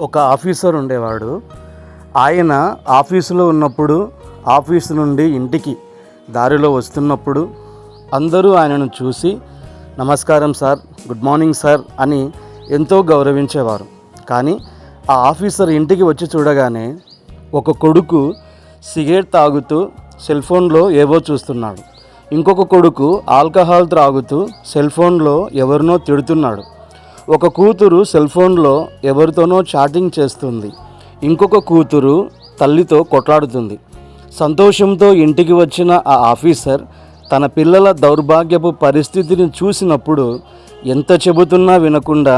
ఒక ఆఫీసర్ ఉండేవాడు. ఆయన ఆఫీసులో ఉన్నప్పుడు ఆఫీసు నుండి ఇంటికి దారిలో వస్తున్నప్పుడు అందరూ ఆయనను చూసి నమస్కారం సార్ గుడ్ మార్నింగ్ సార్ అని ఎంతో గౌరవించేవారు. కానీ ఆ ఆఫీసర్ ఇంటికి వచ్చి చూడగానే ఒక కొడుకు సిగరెట్ తాగుతూ సెల్ ఫోన్లో ఏవో చూస్తున్నాడు. ఇంకొక కొడుకు ఆల్కహాల్ త్రాగుతూ సెల్ ఫోన్లో ఎవరినో తిడుతున్నాడు. ఒక కూతురు సెల్ ఫోన్లో ఎవరితోనో చాటింగ్ చేస్తుంది. ఇంకొక కూతురు తల్లితో కొట్లాడుతుంది. సంతోషంతో ఇంటికి వచ్చిన ఆ ఆఫీసర్ తన పిల్లల దౌర్భాగ్యపు పరిస్థితిని చూసినప్పుడు ఎంత చెబుతున్నా వినకుండా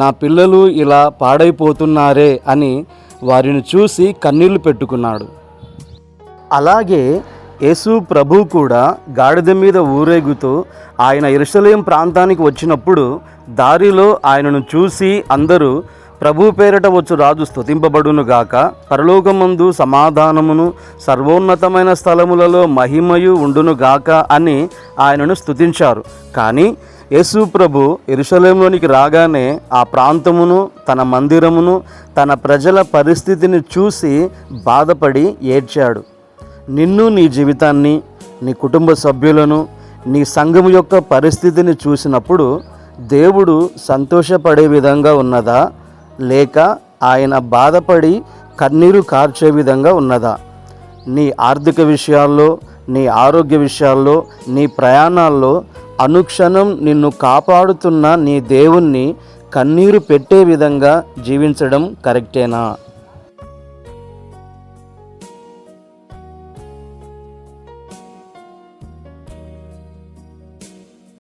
నా పిల్లలు ఇలా పాడైపోతున్నారే అని వారిని చూసి కన్నీళ్ళు పెట్టుకున్నాడు. అలాగే యేసు ప్రభు కూడా గాడిద మీద ఊరేగుతూ ఆయన ఎరుసలేం ప్రాంతానికి వచ్చినప్పుడు దారిలో ఆయనను చూసి అందరూ ప్రభు పేరట వచ్చు రాజు స్థుతింపబడునుగాక పరలోకమందు సమాధానమును సర్వోన్నతమైన స్థలములలో మహిమయు ఉండును గాక అని ఆయనను స్థుతించారు కానీ యేసు ప్రభు ఇరుషలేంలోనికి రాగానే ఆ ప్రాంతమును తన మందిరమును తన ప్రజల పరిస్థితిని చూసి బాధపడి ఏడ్చాడు. నిన్ను నీ జీవితాన్ని నీ కుటుంబ సభ్యులను నీ సంఘం యొక్క పరిస్థితిని చూసినప్పుడు దేవుడు సంతోషపడే విధంగా ఉన్నదా? లేక ఆయన బాధపడి కన్నీరు కార్చే విధంగా ఉన్నదా? నీ ఆర్థిక విషయాల్లో నీ ఆరోగ్య విషయాల్లో నీ ప్రయాణాల్లో అనుక్షణం నిన్ను కాపాడుతున్న నీ దేవుణ్ణి కన్నీరు పెట్టే విధంగా జీవించడం కరెక్టేనా?